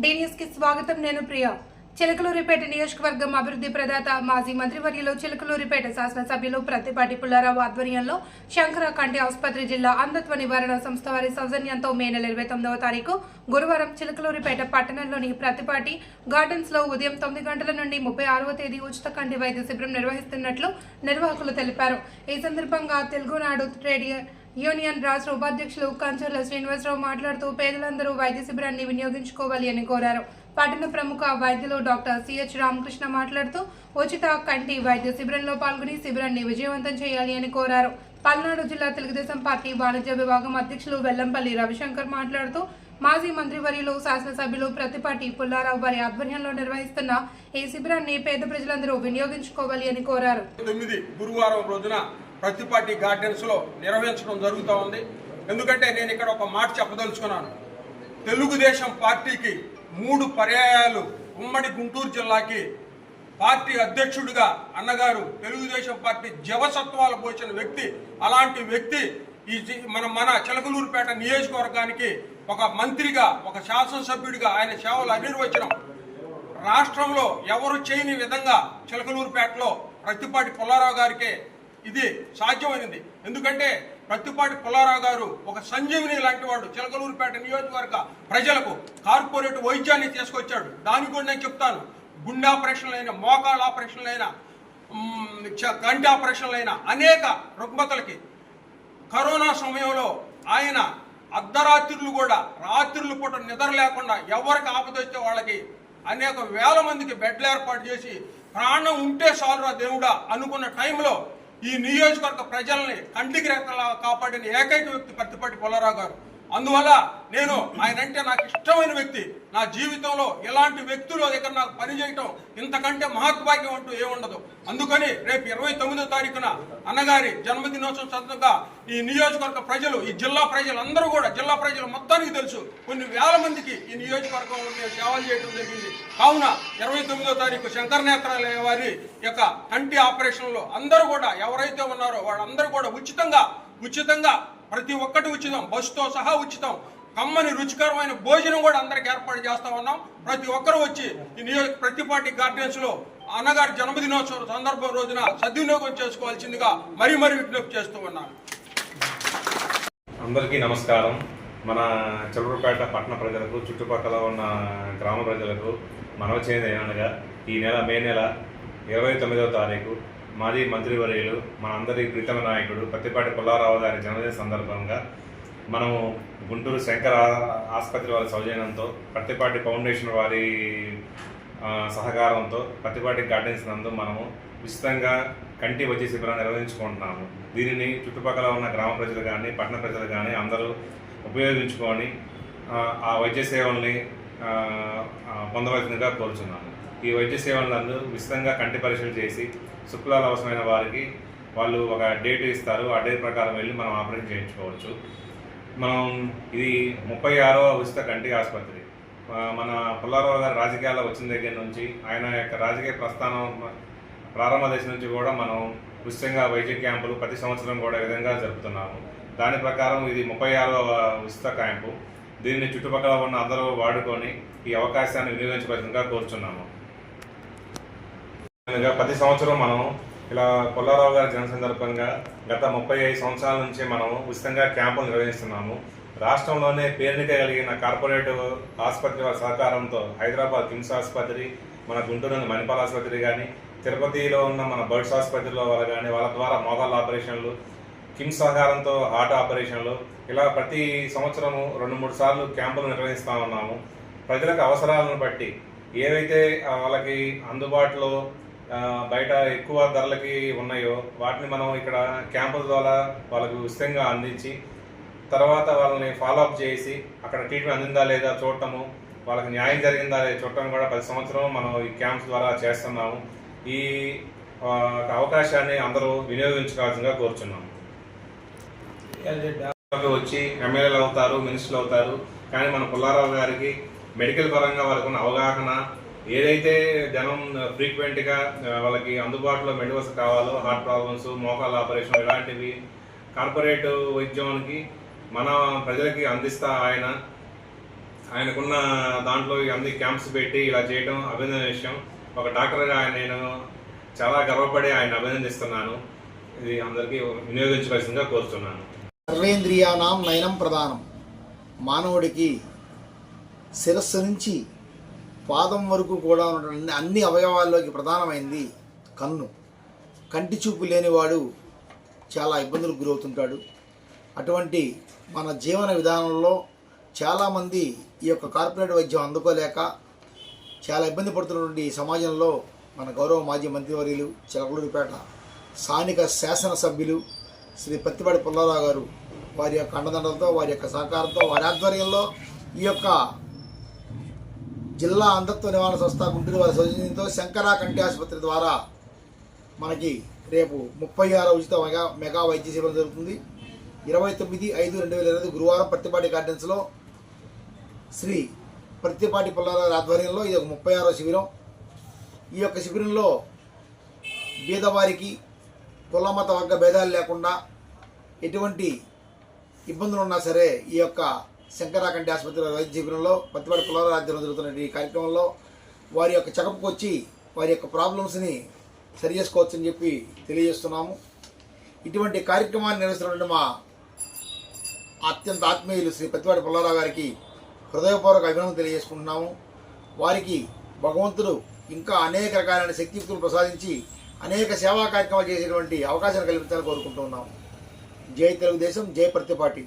D కి స్వాగతం నేను ప్రియ. చిలకలూరిపేట నియోజకవర్గం అభివృద్ధి ప్రదాత మాజీ మంత్రివర్యులు చిలకలూరిపేట శాసనసభ్యులు ప్రతిపాటి పుల్లారావు ఆధ్వర్యంలో శంకర కంటి ఆసుపత్రి జిల్లా అంధత్వ నివారణ సంస్థ వారి సౌజన్యంతో మే నెల ఇరవై తొమ్మిదవ తారీఖు గురువారం చిలకలూరిపేట పట్టణంలోని ప్రతిపాటి గార్డెన్స్లో ఉదయం తొమ్మిది గంటల నుండి ముప్పై ఆరవ తేదీ ఉచిత కంటి వైద్య శిబిరం నిర్వహిస్తున్నట్లు నిర్వాహకులు తెలిపారు. ఈ సందర్భంగా తెలుగునాడు రేడియో యూనియన్ రాష్ట్ర ఉపాధ్యక్షులు కంచర్ల శ్రీనివాసరావు మాట్లాడుతూ పేదలందరూ వైద్య శిబిరాన్ని వినియోగించుకోవాలి అని కోరారు. పట్టణ ప్రముఖ వైద్యులు డాక్టర్ సిహెచ్ రామకృష్ణ మాట్లాడుతూ ఉచిత కంటి వైద్య శిబిరంలో పాల్గొని శిబిరాన్ని విజయవంతం చేయాలి అని కోరారు. పల్నాడు జిల్లా తెలుగుదేశం పార్టీ వాణిజ్య విభాగం అధ్యక్షులు వెల్లంపల్లి రవిశంకర్ మాట్లాడుతూ మాజీ మంత్రివర్యులు శాసనసభ్యులు ప్రతిపాటి పుల్లారావు వారి ఆధ్వర్యంలో నిర్వహిస్తున్న ఈ శిబిరాన్ని పేద ప్రజలందరూ వినియోగించుకోవాలి అని కోరారు. తొమ్మిది గురువారం రోజున ప్రతిపాటి గార్డెన్స్లో నిర్వహించడం జరుగుతూ ఉంది. ఎందుకంటే నేను ఇక్కడ ఒక మాట చెప్పదలుచుకున్నాను. తెలుగుదేశం పార్టీకి మూడు పర్యాయాలు ఉమ్మడి గుంటూరు జిల్లాకి పార్టీ అధ్యక్షుడిగా అన్నగారు తెలుగుదేశం పార్టీ జవసత్వాలు పోసిన వ్యక్తి అలాంటి వ్యక్తి ఈ మన మన చిలకలూరుపేట నియోజకవర్గానికి ఒక మంత్రిగా ఒక శాసనసభ్యుడిగా ఆయన సేవలు అనిర్వచనం రాష్ట్రంలో ఎవరు చేయని విధంగా చిలకలూరుపేటలో ప్రతిపాటి పుల్లారావు గారికే ఇది సాధ్యమైనది ఎందుకంటే ప్రతిపాటి పుల్లారావు గారు ఒక సంజీవిని లాంటి వాడు చిలకలూరుపేట నియోజకవర్గ ప్రజలకు కార్పొరేట్ వైద్యాన్ని తీసుకొచ్చాడు. దానికి కూడా నేను చెప్తాను. గుండె ఆపరేషన్లైన మోకాళ్ళ ఆపరేషన్లైన కంటి ఆపరేషన్లైన అనేక రుగ్మతలకి కరోనా సమయంలో ఆయన అర్ధరాత్రులు కూడా రాత్రులు పూట నిద్ర లేకుండా ఎవరికి ఆపదొస్తే వాళ్ళకి అనేక వేల మందికి బెడ్లు ఏర్పాటు చేసి ప్రాణం ఉంటే చాలురా దేవుడా అనుకున్న టైంలో ఈ నియోజకవర్గ ప్రజల్ని కంటికి రెక్కలా కాపాడిన ఏకైక వ్యక్తి పత్తిపాటి పొలరావు గారు. అందువల్ల నేను ఆయన అంటే నాకు ఇష్టమైన వ్యక్తి. నా జీవితంలో ఎలాంటి వ్యక్తులు దగ్గర నాకు పనిచేయటం ఇంతకంటే మహత్భాగ్యం అంటూ ఏముండదు అందుకని రేపు ఇరవై తొమ్మిదో తారీఖున అన్నగారి జన్మదినోత్సవం సందర్భంగా ఈ నియోజకవర్గ ప్రజలు ఈ జిల్లా ప్రజలందరూ కూడా జిల్లా ప్రజలు మొత్తానికి తెలుసు కొన్ని వేల మందికి ఈ నియోజకవర్గంలో మేము సేవలు చేయడం జరిగింది. కావున ఇరవై తొమ్మిదో తారీఖు శంకర నేత్రాలయ వారి యొక్క కంటి ఆపరేషన్లో అందరూ కూడా ఎవరైతే ఉన్నారో వాళ్ళందరూ కూడా ఉచితంగా ఉచితంగా ప్రతి ఒక్కటి ఉచితం బస్సుతో సహా ఉచితం. కమ్మని రుచికరమైన భోజనం కూడా అందరికి ఏర్పాటు చేస్తా ఉన్నాం. ప్రతి ఒక్కరు వచ్చి ఈ నియోజక ప్రతిపాటి గార్డెన్స్లో అన్నగారి జన్మదినోత్సవం సందర్భం రోజున సద్వినియోగం చేసుకోవాల్సిందిగా మరీ మరీ విజ్ఞప్తి చేస్తూ ఉన్నాను. అందరికీ నమస్కారం. మన చెరువుపేట పట్టణ ప్రజలకు చుట్టుపక్కల ఉన్న గ్రామ ప్రజలకు మనవి చేయడం ఏమనగా ఈ నెల మే నెల ఇరవై తొమ్మిదవ తారీఖు మాజీ మంత్రివర్యులు మనందరి ప్రీతమ నాయకుడు పత్తిపాటి పుల్లారావు గారి జన్మదిన సందర్భంగా మనము గుంటూరు శంకర్ ఆసుపత్రి వారి సౌజన్యంతో పత్తిపాటి ఫౌండేషన్ వారి సహకారంతో పత్తిపాటి గార్డెన్స్ నందు మనము ఉచితంగా కంటి వచ్చే శిబిరాన్ని నిర్వహించుకుంటున్నాము. దీనిని చుట్టుపక్కల ఉన్న గ్రామ ప్రజలు కానీ పట్టణ ప్రజలు కానీ అందరూ ఉపయోగించుకొని ఆ, వైద్య సేవల్ని పొందవలసిందిగా కోరుచున్నాను ఈ వైద్య సేవలను విస్తృతంగా కంటి పరీక్షలు చేసి శుక్లాలు అవసరమైన వారికి వాళ్ళు ఒక డేట్ ఇస్తారు. ఆ డేట్ ప్రకారం వెళ్ళి మనం ఆపరేషన్ చేయించుకోవచ్చు. మనం ఇది ముప్పై ఆరవ ఉచిత కంటి ఆసుపత్రి. మన పుల్లారావు గారు రాజకీయాల్లో వచ్చిన దగ్గర నుంచి ఆయన యొక్క రాజకీయ ప్రస్థానం ప్రారంభ దశ నుంచి కూడా మనం ఉచితంగా వైద్య క్యాంపులు ప్రతి సంవత్సరం కూడా ఈ విధంగా జరుపుతున్నాము. దాని ప్రకారం ఇది ముప్పై ఆరవ ఉచిత క్యాంపు. దీన్ని చుట్టుపక్కల ఉన్న అందరూ వాడుకొని ఈ అవకాశాన్ని వినియోగించవలసిందిగా కోరుచున్నాము. ప్రతి సంవత్సరం మనం ఇలా కొల్లారావు గారి జన సందర్భంగా గత ముప్పై ఐదు సంవత్సరాల నుంచి మనం ఉచితంగా క్యాంపులు నిర్వహిస్తున్నాము. రాష్ట్రంలోనే పేరునిక కలిగిన కార్పొరేట్ ఆసుపత్రి వారి సహకారంతో హైదరాబాద్ కిమ్స్ ఆసుపత్రి మన గుంటూరు మణిపాల్ ఆసుపత్రి కానీ తిరుపతిలో ఉన్న మన బర్డ్స్ ఆసుపత్రిలో వాళ్ళు కానీ వాళ్ళ ద్వారా మోకాళ్ళ ఆపరేషన్లు కిమ్స్ సహకారంతో ఆట ఆపరేషన్లు. ఇలా ప్రతి సంవత్సరము రెండు మూడు సార్లు క్యాంపులు నిర్వహిస్తూ ఉన్నాము. ప్రజలకు అవసరాలను బట్టి ఏవైతే వాళ్ళకి అందుబాటులో బయట ఎక్కువ ధరలకి ఉన్నాయో వాటిని మనం ఇక్కడ క్యాంపుల ద్వారా వాళ్ళకు ఉచితంగా అందించి తర్వాత వాళ్ళని ఫాలో అప్ చేసి అక్కడ ట్రీట్మెంట్ అందిందా లేదా చూడటము వాళ్ళకి న్యాయం జరిగిందా లేదా చూడటం కూడా ప్రతి సంవత్సరం మనం ఈ క్యాంప్స్ ద్వారా చేస్తున్నాము. ఈ అవకాశాన్ని అందరూ వినియోగించుకోవాల్సిందిగా కోరుచున్నాము. వచ్చి ఎమ్మెల్యేలు అవుతారు మినిస్టర్లు అవుతారు. కానీ మన పుల్లారావు గారికి మెడికల్ పరంగా వాళ్ళకు ఉన్న అవగాహన ఏదైతే జనం ఫ్రీక్వెంట్గా వాళ్ళకి అందుబాటులో మెడివల్స్ కావాలో హార్ట్ ప్రాబ్లమ్స్ మోకాళ్ళ ఆపరేషన్ ఇలాంటివి కార్పొరేట్ వైద్యానికి మన ప్రజలకి అందిస్తా ఆయన. ఆయనకున్న దాంట్లో అన్ని క్యాంప్స్ పెట్టి ఇలా చేయడం అభినందన విషయం. ఒక డాక్టర్గా ఆయన నేను చాలా గర్వపడి ఆయన అభినందిస్తున్నాను. ఇది అందరికీ వినియోగించవలసిందిగా కోరుతున్నాను. సర్వేంద్రియానాం నయనం ప్రధానం. మానవుడికి శిరస్సు నుంచి పాదం వరకు కూడా ఉన్నటువంటి అన్ని అవయవాల్లోకి ప్రధానమైంది కన్ను. కంటి చూపు లేనివాడు చాలా ఇబ్బందులకు గురవుతుంటాడు. అటువంటి మన జీవన విధానంలో చాలామంది ఈ యొక్క కార్పొరేట్ వైద్యం అందుకోలేక చాలా ఇబ్బంది పడుతున్నటువంటి సమాజంలో మన గౌరవ మాజీ మంత్రివర్యులు చిలకలూరిపేట స్థానిక శాసనసభ్యులు శ్రీ పత్తిపాటి పుల్లారావు గారు వారి యొక్క అండదండలతో వారి యొక్క సహకారంతో వారి ఆధ్వర్యంలో ఈ యొక్క జిల్లా అంధత్వ నివారణ సంస్థ గుంటూరు వారి సౌజన్యంతో శంకరా కంటి ఆసుపత్రి ద్వారా మనకి రేపు ముప్పై ఆరో ఉచిత మెగా మెగా వైద్య శిబిరం జరుగుతుంది. ఇరవై తొమ్మిది ఐదు రెండు వేల ఇరవై గురువారం ప్రతిపాటి గార్డెన్స్లో శ్రీ ప్రతిపాటి పుల్లారావు ఆధ్వర్యంలో ఇది ఒక ముప్పై ఆరో శిబిరం. ఈ యొక్క శిబిరంలో బీదవారికి కుల మత వర్గ భేదాలు లేకుండా ఎటువంటి ఇబ్బందులు ఉన్నా సరే ఈ యొక్క శంకరాకంటి ఆసుపత్రి వైద్య శిబిరంలో పత్తిపాటి పుల్లారావు జరుగుతున్న ఈ కార్యక్రమంలో వారి యొక్క చెకప్కి వచ్చి వారి యొక్క ప్రాబ్లమ్స్ని సరి చేసుకోవచ్చని చెప్పి తెలియజేస్తున్నాము. ఇటువంటి కార్యక్రమాన్ని నిర్వహిస్తున్నటువంటి మా అత్యంత ఆత్మీయులు శ్రీ పత్తిపాటి పుల్లారావు గారికి హృదయపూర్వక అభినందన తెలియజేసుకుంటున్నాము. వారికి భగవంతుడు ఇంకా అనేక రకాలైన శక్తియుక్తులు ప్రసాదించి అనేక సేవా కార్యక్రమాలు చేసేటువంటి అవకాశాలు కల్పించాలని కోరుకుంటున్నాము జై తెలుగుదేశం జై ప్రతిపాటి.